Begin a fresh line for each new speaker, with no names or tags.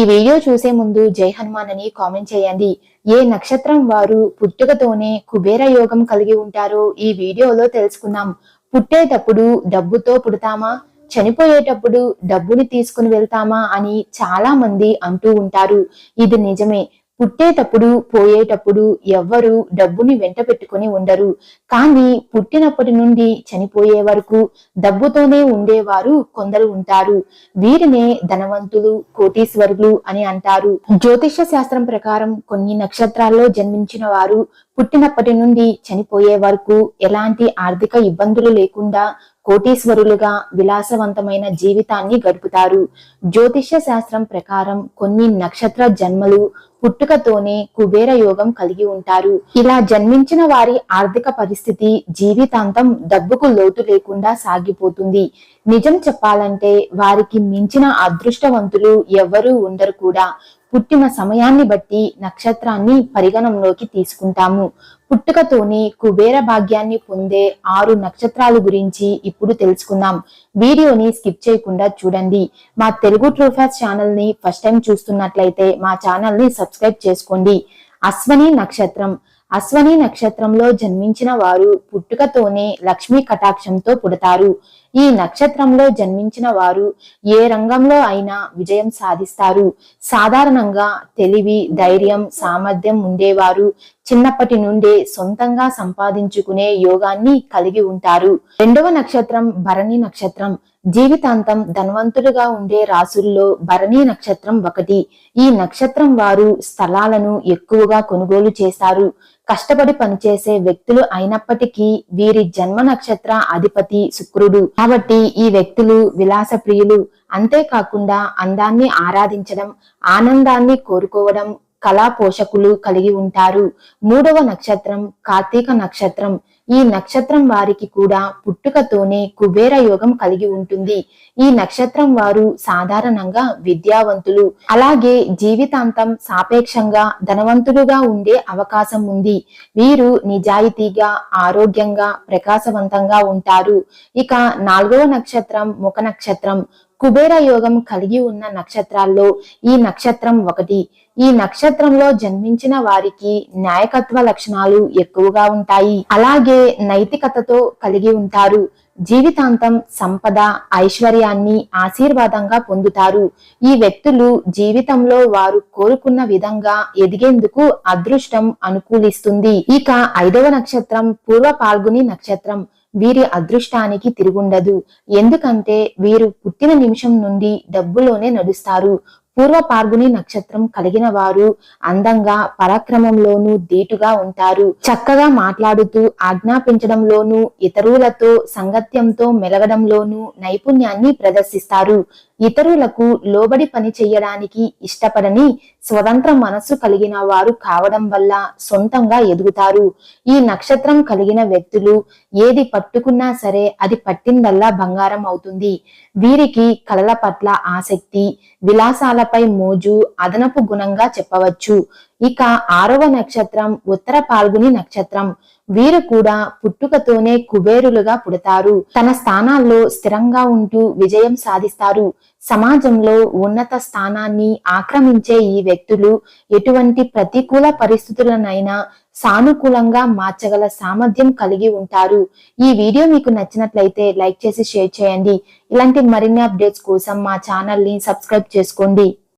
ఈ వీడియో చూసే ముందు జై హనుమాన్ అని కామెంట్ చేయండి. ఏ నక్షత్రం వారు పుట్టుకతోనే కుబేర యోగం కలిగి ఉంటారో ఈ వీడియోలో తెలుసుకుందాం. పుట్టేటప్పుడు డబ్బుతో పుడతామా? చనిపోయేటప్పుడు డబ్బుని తీసుకుని వెళ్తామా అని చాలా మంది అంటూ ఉంటారు. ఇది నిజమే. పుట్టేటప్పుడు పోయేటప్పుడు ఎవ్వరు డబ్బుని వెంట పెట్టుకుని ఉండరు. కానీ పుట్టినప్పటి నుండి చనిపోయే వరకు డబ్బుతోనే ఉండేవారు కొందరు ఉంటారు. వీరినే ధనవంతులు కోటీశ్వరులు అని అంటారు. జ్యోతిష శాస్త్రం ప్రకారం కొన్ని నక్షత్రాల్లో జన్మించిన వారు పుట్టినప్పటి నుండి చనిపోయే వరకు ఎలాంటి ఆర్థిక ఇబ్బందులు లేకుండా కోటీశ్వరులుగా విలాసవంతమైన జీవితాన్ని గడుపుతారు. జ్యోతిష్య శాస్త్రం ప్రకారం కొన్ని నక్షత్ర జన్మలు పుట్టుకతోనే కుబేర యోగం కలిగి ఉంటారు. ఇలా జన్మించిన వారి ఆర్థిక పరిస్థితి జీవితాంతం డబ్బుకు లోటు లేకుండా సాగిపోతుంది. నిజం చెప్పాలంటే వారికి మించిన అదృష్టవంతులు ఎవ్వరూ ఉండరు కూడా. పుట్టిన సమయాన్ని బట్టి నక్షత్రాన్ని పరిగణంలోకి తీసుకుంటాము. పుట్టుకతోనే కుబేర భాగ్యాన్ని పొందే ఆరు నక్షత్రాల గురించి ఇప్పుడు తెలుసుకుందాం. వీడియోని స్కిప్ చేయకుండా చూడండి. మా తెలుగు ట్రూఫాస్ ఛానల్ని ఫస్ట్ టైం చూస్తున్నట్లయితే మా ఛానల్ని సబ్స్క్రైబ్ చేసుకోండి. అశ్వని నక్షత్రం. అశ్వని నక్షత్రంలో జన్మించిన వారు పుట్టుకతోనే లక్ష్మీ కటాక్షంతో పుడతారు. ఈ నక్షత్రంలో జన్మించిన వారు ఏ రంగంలో అయినా విజయం సాధిస్తారు. సాధారణంగా తెలివి ధైర్యం సామర్థ్యం ఉండేవారు. చిన్నప్పటి నుండే సొంతంగా సంపాదించుకునే యోగాన్ని కలిగి ఉంటారు. రెండవ నక్షత్రం భరణి నక్షత్రం. జీవితాంతం ధనవంతులుగా ఉండే రాసుల్లో భరణి నక్షత్రం ఒకటి. ఈ నక్షత్రం వారు స్థలాలను ఎక్కువగా కొనుగోలు చేశారు. కష్టపడి పనిచేసే వ్యక్తులు అయినప్పటికీ వీరి జన్మ నక్షత్ర అధిపతి శుక్రుడు. కాబట్టి ఈ వ్యక్తులు విలాస ప్రియులు అంతేకాకుండా అందాన్ని ఆరాధించడం ఆనందాన్ని కోరుకోవడం కళా పోషకులు కలిగి ఉంటారు. మూడవ నక్షత్రం కార్తీక నక్షత్రం. ఈ నక్షత్రం వారికి కూడా పుట్టుకతోనే కుబేర యోగం కలిగి ఉంటుంది. ఈ నక్షత్రం వారు సాధారణంగా విద్యావంతులు. అలాగే జీవితాంతం సాపేక్షంగా ధనవంతులుగా ఉండే అవకాశం ఉంది. వీరు నిజాయితీగా ఆరోగ్యంగా ప్రకాశవంతంగా ఉంటారు. ఇక నాలుగవ నక్షత్రం ముఖ నక్షత్రం. కుబేర యోగం కలిగి ఉన్న నక్షత్రాల్లో ఈ నక్షత్రం ఒకటి. ఈ నక్షత్రంలో జన్మించిన వారికి నాయకత్వ లక్షణాలు ఎక్కువగా ఉంటాయి. అలాగే నైతికతతో కలిగి ఉంటారు. జీవితాంతం సంపద ఐశ్వర్యాన్ని ఆశీర్వాదంగా పొందుతారు. ఈ వ్యక్తులు జీవితంలో వారు కోరుకున్న విధంగా ఎదిగేందుకు అదృష్టం అనుకూలిస్తుంది. ఇక ఐదవ నక్షత్రం పూర్వ పాల్గొని నక్షత్రం. వీరి అదృష్టానికి తిరుగుండదు. ఎందుకంటే వీరు పుట్టిన నిమిషం నుండి డబ్బులోనే నడుస్తారు. పూర్వ పార్గుని నక్షత్రం కలిగిన వారు అందంగా పరాక్రమంలోనూ దీటుగా ఉంటారు. చక్కగా మాట్లాడుతూ ఆజ్ఞాపించడంలోనూ ఇతరులతో సంగత్యంతో మెలగడంలోనూ నైపుణ్యాన్ని ప్రదర్శిస్తారు. ఇతరులకు లోబడి పని చేయడానికి ఇష్టపడని స్వతంత్ర మనస్సు కలిగిన వారు కావడం వల్ల సొంతంగా ఎదుగుతారు. ఈ నక్షత్రం కలిగిన వ్యక్తులు ఏది పట్టుకున్నా సరే అది పట్టిందల్లా బంగారం అవుతుంది. వీరికి కళల పట్ల ఆసక్తి విలాసాలపై మోజు అదనపు గుణంగా చెప్పవచ్చు. ఇక ఆరవ నక్షత్రం ఉత్తర పాల్గొని నక్షత్రం. వీరు కూడా పుట్టుకతోనే కుబేరులుగా పుడతారు. తన స్థానాల్లో స్థిరంగా ఉంటూ విజయం సాధిస్తారు. సమాజంలో ఉన్నత స్థానాన్ని ఆక్రమించే ఈ వ్యక్తులు ఎటువంటి ప్రతికూల పరిస్థితులనైనా సానుకూలంగా మార్చగల సామర్థ్యం కలిగి ఉంటారు. ఈ వీడియో మీకు నచ్చినట్లయితే లైక్ చేసి షేర్ చేయండి. ఇలాంటి మరిన్ని అప్డేట్స్ కోసం మా ఛానల్ని సబ్స్క్రైబ్ చేసుకోండి.